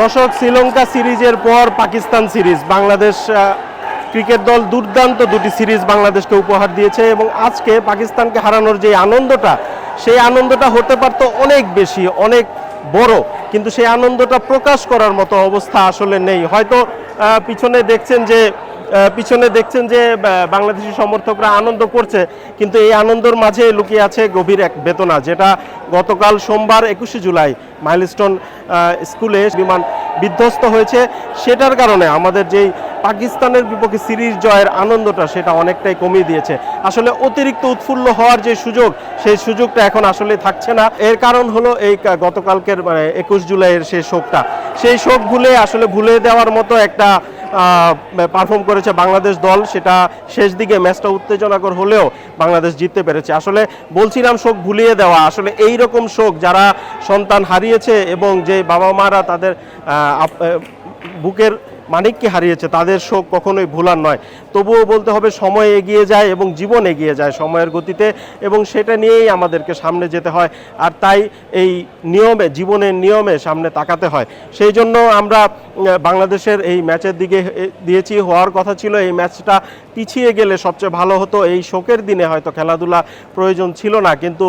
দর্শক, শ্রীলঙ্কা সিরিজের পর পাকিস্তান সিরিজ। বাংলাদেশ ক্রিকেট দল দুর্দান্ত দুটি সিরিজ বাংলাদেশকে উপহার দিয়েছে এবং আজকে পাকিস্তানকে হারানোর যে আনন্দটা, সেই আনন্দটা হতে পারত অনেক বেশি, অনেক বড়। কিন্তু সেই আনন্দটা প্রকাশ করার মতো অবস্থা আসলে নেই। হয়তো পিছনে দেখছেন যে পিছনে দেখছেন যে বাংলাদেশি সমর্থকরা আনন্দ করছে, কিন্তু এই আনন্দর মাঝে লুকিয়ে আছে গভীর এক বেতনা যেটা গতকাল সোমবার একুশে জুলাই মাইলস্টোন স্কুলে বিমান বিধ্বস্ত হয়েছে। সেটার কারণে আমাদের যেই পাকিস্তানের বিপক্ষে সিরিজ জয়ের আনন্দটা, সেটা অনেকটাই কমিয়ে দিয়েছে। আসলে অতিরিক্ত উৎফুল্ল হওয়ার যে সুযোগ, সেই সুযোগটা এখন আসলে থাকছে না। এর কারণ হলো এই গতকালকের মানে একুশ জুলাইয়ের সেই শোকটা। সেই শোক ভুলে, আসলে ভুলে দেওয়ার মতো একটা পারফর্ম করেছে বাংলাদেশ দল, সেটা শেষ দিকে ম্যাচটা উত্তেজনাকর হলেও বাংলাদেশ জিততে পেরেছে। আসলে বলছিলাম শোক ভুলিয়ে দেওয়া, আসলে এই রকম শোক যারা সন্তান হারিয়েছে এবং যে বাবা মারা তাদের বুকের মানিককে হারিয়েছে, তাদের শোক কখনোই ভুলার নয়। তবুও বলতে হবে, সময় এগিয়ে যায় এবং জীবন এগিয়ে যায় সময়ের গতিতে এবং সেটা নিয়েই আমাদেরকে সামনে যেতে হয়। আর তাই এই নিয়মে, জীবনের নিয়মে সামনে তাকাতে হয়। সেই জন্য আমরা বাংলাদেশের এই ম্যাচের দিকে দিয়েছি হওয়ার কথা ছিল, এই ম্যাচটা পিছিয়ে গেলে সবচেয়ে ভালো হতো। এই শোকের দিনে হয়তো খেলাধুলা প্রয়োজন ছিল না, কিন্তু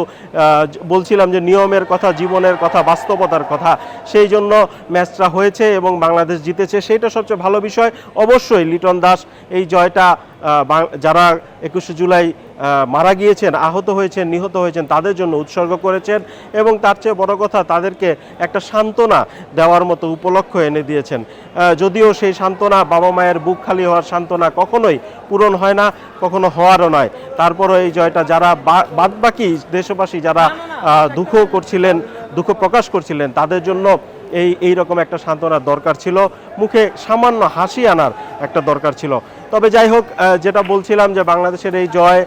বলছিলাম যে নিয়মের কথা, জীবনের কথা, বাস্তবতার কথা, সেই জন্য ম্যাচটা হয়েছে এবং বাংলাদেশ জিতেছে। সেইটা সবচেয়ে ভালো বিষয়। অবশ্যই লিটন দাস এই জয়টা যারা একুশে জুলাই মারা গিয়েছেন, আহত হয়েছেন, নিহত হয়েছেন, তাদের জন্য উৎসর্গ করেছেন এবং তার চেয়ে বড় কথা, তাদেরকে একটা সান্ত্বনা দেওয়ার মতো উপলক্ষ এনে দিয়েছেন। যদিও সেই সান্ত্বনা বাবা মায়ের বুক খালি হওয়ার সান্ত্বনা কখনোই পূরণ হয় না, কখনো হওয়ারও নয়। তারপরও এই জয়টা যারা বাদবাকি দেশবাসী যারা দুঃখ করছিলেন, দুঃখ প্রকাশ করছিলেন, তাদের জন্য এই এই রকম একটা সান্ত্বনার দরকার ছিল। মুখে সামান্য হাসি আনার একটা দরকার ছিল। তবে যাই হোক যেটা বলছিলাম যে বাংলাদেশের এই জয়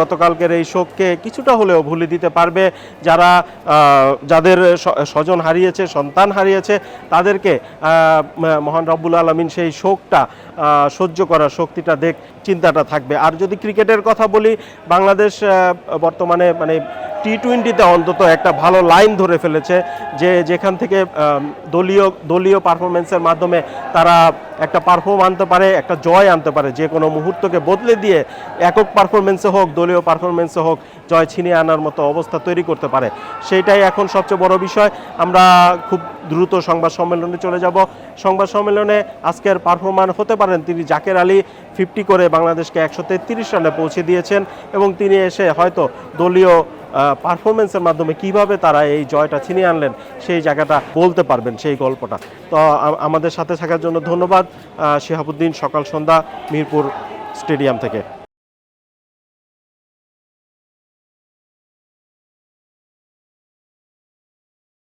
গতকালকের এই শোককে কিছুটা হলেও ভুলে দিতে পারবে যারা যাদের স্বজন হারিয়েছে, সন্তান হারিয়েছে, তাদেরকে মহান রব্বুল আলমিন সেই শোকটা সহ্য করার শক্তিটা দেখ, চিন্তাটা থাকবে। আর যদি ক্রিকেটের কথা বলি, বাংলাদেশ বর্তমানে মানে টি টোয়েন্টিতে অন্তত একটা ভালো লাইন ধরে ফেলেছে, যে যেখান থেকে দলীয় দলীয় পারফরমেন্সের মাধ্যমে তারা একটা পারফর্ম আনতে পারে, একটা জয় আনতে পারে, যে কোনো মুহূর্তকে বদলে দিয়ে একক পারফরমেন্সে হোক, দলীয় পারফরমেন্সে হোক, জয় ছিনিয়ে আনার মতো অবস্থা তৈরি করতে পারে। সেইটাই এখন সবচেয়ে বড় বিষয়। আমরা খুব দ্রুত সংবাদ সম্মেলনে চলে যাব। সংবাদ সম্মেলনে আজকের পারফরমান হতে পারেন তিনি জাকের আলী ফিফটি করে বাংলাদেশকে একশো তেত্রিশ রানে পৌঁছে দিয়েছেন এবং তিনি এসে হয়তো দলীয় পারফরমেন্সের মাধ্যমে কীভাবে তারা এই জয়টা ছিনিয়ে আনলেন, সেই জায়গাটা বলতে পারবেন সেই গল্পটা। তো আমাদের সাথে থাকার জন্য ধন্যবাদ। শেহাবুদ্দিন, সকাল সন্ধ্যা, মিরপুর স্টেডিয়াম থেকে।